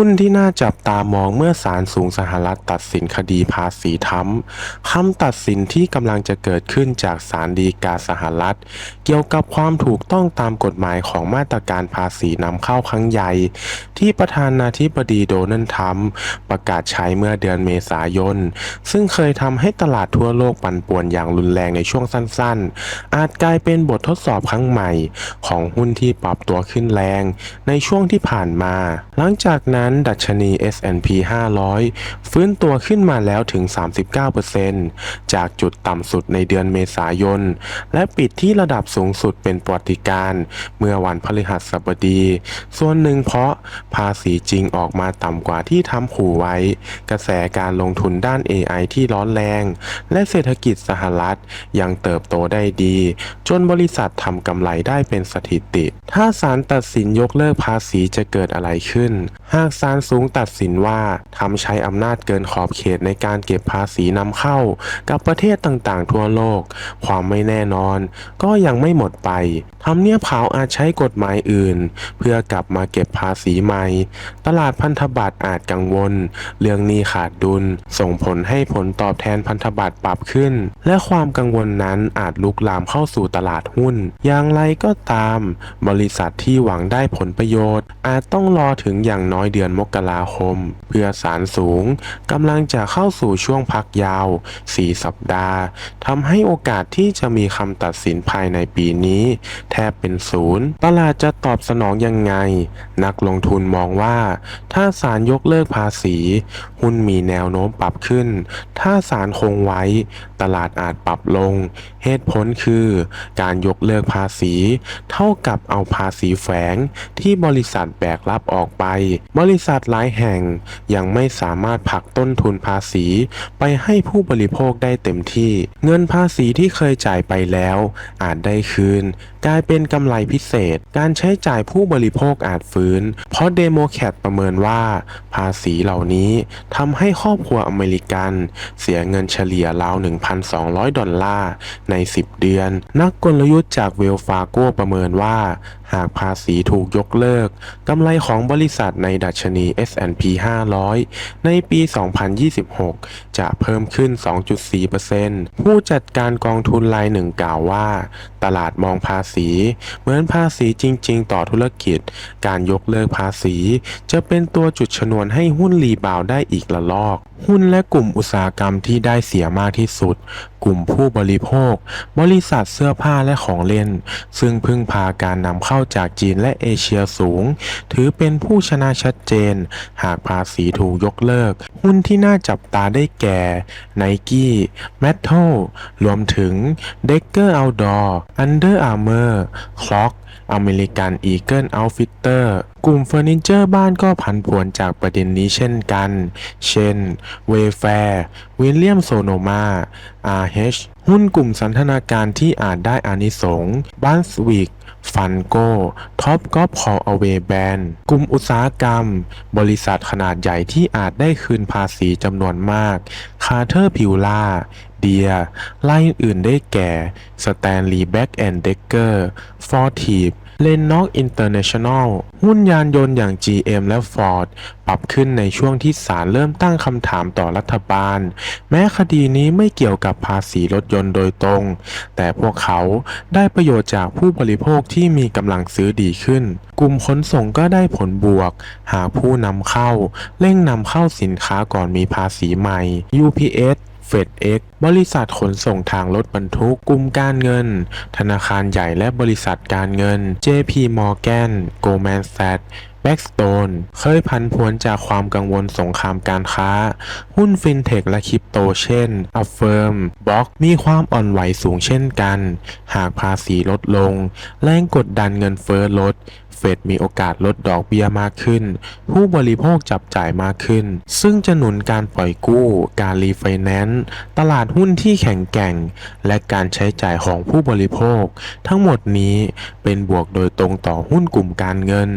หุ้นที่น่าจับตามองเมื่อศาลสูงสหรัฐตัดสินคดีภาษีทรัมคำตัดสินที่กำลังจะเกิดขึ้นจากศาลฎีกาสหรัฐ เกี่ยวกับความถูกต้องตามกฎหมายของมาตรการภาษีนำเข้าครั้งใหญ่ ที่ประธานาธิบดีโดนัลด์ทรัมป์ประกาศใช้เมื่อเดือนเมษายน ซึ่งเคยทำให้ตลาดทั่วโลกปั่นป่วนอย่างรุนแรงในช่วงสั้นๆ อาจกลายเป็นบททดสอบครั้งใหม่ ของหุ้นที่ปรับตัวขึ้นแรง ในช่วงที่ผ่านมา หลังจากนั้นดัชนี S&P 500 ฟื้นตัวขึ้นมาแล้วถึง 39%จากจุดต่ำสุดในเดือนเมษายน และปิดที่ระดับสูงสุดเป็นประวัติการณ์เมื่อวันพฤหัสบดี ส่วนหนึ่งเพราะภาษีจริงออกมาต่ำกว่าที่ทำขู่ไว้ กระแสการลงทุนด้าน AI ที่ร้อนแรง และเศรษฐกิจสหรัฐยังเติบโตได้ดี จนบริษัททำกำไรได้เป็นสถิติ ถ้าศาลตัดสินยกเลิกภาษีจะเกิดอะไรขึ้น หากศาลสูงตัดสินว่าทำใช้อำนาจเกินขอบเขตในการเก็บภาษีนำเข้ากับประเทศต่างๆ ทั่วโลก ความไม่แน่นอน ก็ยังไม่หมดไปทำเนียบขาวอาจใช้กฎหมายอื่น เพื่อกลับมาเก็บภาษีใหม่ ตลาดพันธบัตรอาจกังวล เรื่องนี้ขาดดุล ส่งผลให้ผลตอบแทนพันธบัตรปรับขึ้น และความกังวลนั้นอาจลุกลามเข้าสู่ตลาดหุ้น อย่างไรก็ตาม บริษัทที่หวังได้ผลประโยชน์ อาจต้องรอถึงอย่างน้อยเดือนือนมกราคม เพื่อสารสูงกำลังจะเข้าสู่ช่วงพักยาว 4 สัปดาห์ทำให้โอกาสที่จะมีคำตัดสินภายในปีนี้ แทบเป็นศูนย์ ตลาดจะตอบสนองยังไง นักลงทุนมองว่า ถ้าศาลยกเลิกภาษี หุ้นมีแนวโน้มปรับขึ้น ถ้าศาลคงไว้ ตลาดอาจปรับลง เหตุผลคือ การยกเลิกภาษี เท่ากับเอาภาษีแฝงที่บริษัทแบกรับออกไปบริริษัทหลายแห่งยังไม่สามารถผลักต้นทุนภาษี ไปให้ผู้บริโภคได้เต็มที่ เงินภาษีที่เคยจ่ายไปแล้ว อาจได้คืน กลายเป็นกำไรพิเศษ การใช้จ่ายผู้บริโภคอาจฟื้น เพราะเดโมแคทประเมินว่า ภาษีเหล่านี้ทำให้ครอบครัวอเมริกัน เสียเงินเฉลี่ยราว 1,200 ดอลลาร์ ใน 10 เดือน นักกลยุทธ์จากเวลฟาโกประเมินว่า หากภาษีถูกยกเลิก กำไรของบริษัทในดัชนี S&P 500 ในปี 2026 จะเพิ่มขึ้น 2.4%ผู้จัดการกองทุนรายหนึ่งกล่าวว่า ตลาดมองภาษี เหมือนภาษีจริง ๆ ต่อธุรกิจ การยกเลิกภาษี จะเป็นตัวจุดชนวนให้หุ้นรีบาวได้อีกละลอกหุ้นและกลุ่มอุตสาหกรรมที่ได้เสียมากที่สุด กลุ่มผู้บริโภค บริษัทเสื้อผ้าและของเล่น ซึ่งพึ่งพาการนำเข้าจากจีนและเอเชียสูง ถือเป็นผู้ชนะชัดเจน หากภาษีถูกยกเลิก หุ้นที่น่าจับตาได้แก่ Nike, m e t a l รวมถึง Decker Outdoor, Under Armour, Clock อเมริกันอีเกิลเอาฟิเตอร์กลุ่มเฟอร์นิเจอร์บ้านก็ผันผวนจากประเด็นนี้เช่นกัน เช่น เวแฟร์วิลเลียมโซโนมา RH หุ้นกลุ่มสันทนาการที่อาจได้อานิสงส์บันสวิกฟันโกท็อปก็พอเอเวแบนกลุ่มอุตสาหกรรม บริษัทขนาดใหญ่ที่อาจได้คืนภาษีจำนวนมาก คาร์เทอร์พิวล่า เดีย ไล่อื่นได้แก่สแตนลีย์แบ็กแอนด์เดกเกอร์ฟอร์ทีฟเลนน็อกอินเตอร์เนชั่นแนลหุ้นยานยนต์อย่าง GM และ Ford ปรับขึ้นในช่วงที่ศาลเริ่มตั้งคำถามต่อรัฐบาล แม้คดีนี้ไม่เกี่ยวกับภาษีรถยนต์โดยตรง แต่พวกเขาได้ประโยชน์จากผู้บริโภคที่มีกำลังซื้อดีขึ้น กลุ่มขนส่งก็ได้ผลบวก หากผู้นำเข้า เร่งนำเข้าสินค้าก่อนมีภาษีใหม่ UPS เฟดเอ็กบริษัทขนส่งทางรถบรรทุกกลุ่มการเงิน ธนาคารใหญ่และบริษัทการเงิน JP Morgan Goldman Sachs แบ็กสโตนเคยพันพวนจากความกังวลสงครามการค้า หุ้นฟินเทคและคริปโตเช่น Affirm บล็อกมีความอ่อนไหวสูงเช่นกัน หากภาษีลดลง แรงกดดันเงินเฟ้อลด เฟดมีโอกาสลดดอกเบี้ยมากขึ้น ผู้บริโภคจับจ่ายมากขึ้น ซึ่งจะหนุนการปล่อยกู้ การรีไฟแนนซ์ ตลาดหุ้นที่แข็งแกร่ง และการใช้จ่ายของผู้บริโภค ทั้งหมดนี้เป็นบวกโดยตรงต่อหุ้นกลุ่มการเงิน